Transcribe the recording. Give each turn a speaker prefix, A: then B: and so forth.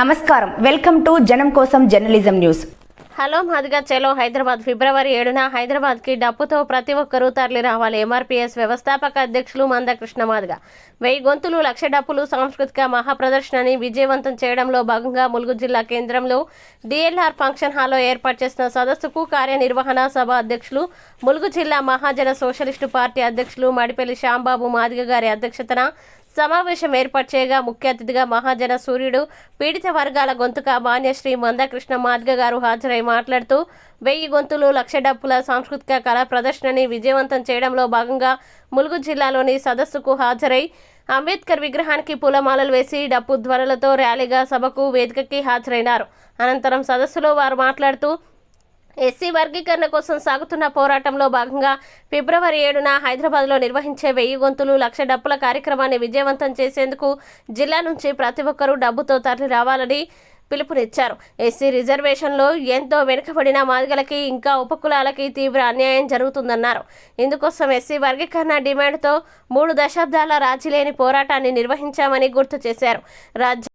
A: నమస్కారం. Welcome to జనం కోసం జర్నలిజం న్యూస్.
B: హలో మాదిగా చలో హైదరాబాద్ ఫిబ్రవరి ఏడున హైదరాబాద్కి డప్పుతో ప్రతి ఒక్కరూ తరలి రావాలి. ఎంఆర్పీఎస్ వ్యవస్థాపక అధ్యక్షులు మందకృష్ణ మాదిగ. వెయ్యి గొంతులు లక్ష డప్పులు సాంస్కృతిక మహాప్రదర్శనని విజయవంతం చేయడంలో భాగంగా ములుగు జిల్లా కేంద్రంలో డిఎల్ఆర్ ఫంక్షన్ హాల్లో ఏర్పాటు చేసిన సదస్సుకు కార్యనిర్వహణ సభ అధ్యక్షులు ములుగు జిల్లా మహాజన సోషలిస్టు పార్టీ అధ్యక్షులు మడిపల్లి శ్యాంబాబు మాదిగ గారి అధ్యక్షతన సమావేశం ఏర్పాటు చేయగా ముఖ్య అతిథిగా మహాజన సూర్యుడు పీడిత వర్గాల గొంతుక మాన్యశ్రీ మందకృష్ణ మాద్గ గారు హాజరై మాట్లాడుతూ వెయ్యి గొంతులు లక్ష డప్పుల సాంస్కృతిక కళా ప్రదర్శనని విజయవంతం చేయడంలో భాగంగా ములుగు జిల్లాలోని సదస్సుకు హాజరై అంబేద్కర్ విగ్రహానికి పూలమాలలు వేసి డప్పు ధ్వనులతో ర్యాలీగా సభకు వేదికకి హాజరైనారు. అనంతరం సదస్సులో వారు మాట్లాడుతూ ఎస్సీ వర్గీకరణ కోసం సాగుతున్న పోరాటంలో భాగంగా ఫిబ్రవరి ఏడున హైదరాబాద్లో నిర్వహించే వెయ్యి గొంతులు లక్ష డప్పుల కార్యక్రమాన్ని విజయవంతం చేసేందుకు జిల్లా నుంచి ప్రతి ఒక్కరూ డబ్బుతో తరలి రావాలని పిలుపునిచ్చారు. ఎస్సీ రిజర్వేషన్లో ఎంతో వెనుకబడిన మాదిగలకి ఇంకా ఉపకులాలకి తీవ్ర అన్యాయం జరుగుతుందన్నారు. ఇందుకోసం ఎస్సీ వర్గీకరణ డిమాండ్తో మూడు దశాబ్దాల రాజీ లేని పోరాటాన్ని నిర్వహించామని గుర్తు చేశారు. రాజ్య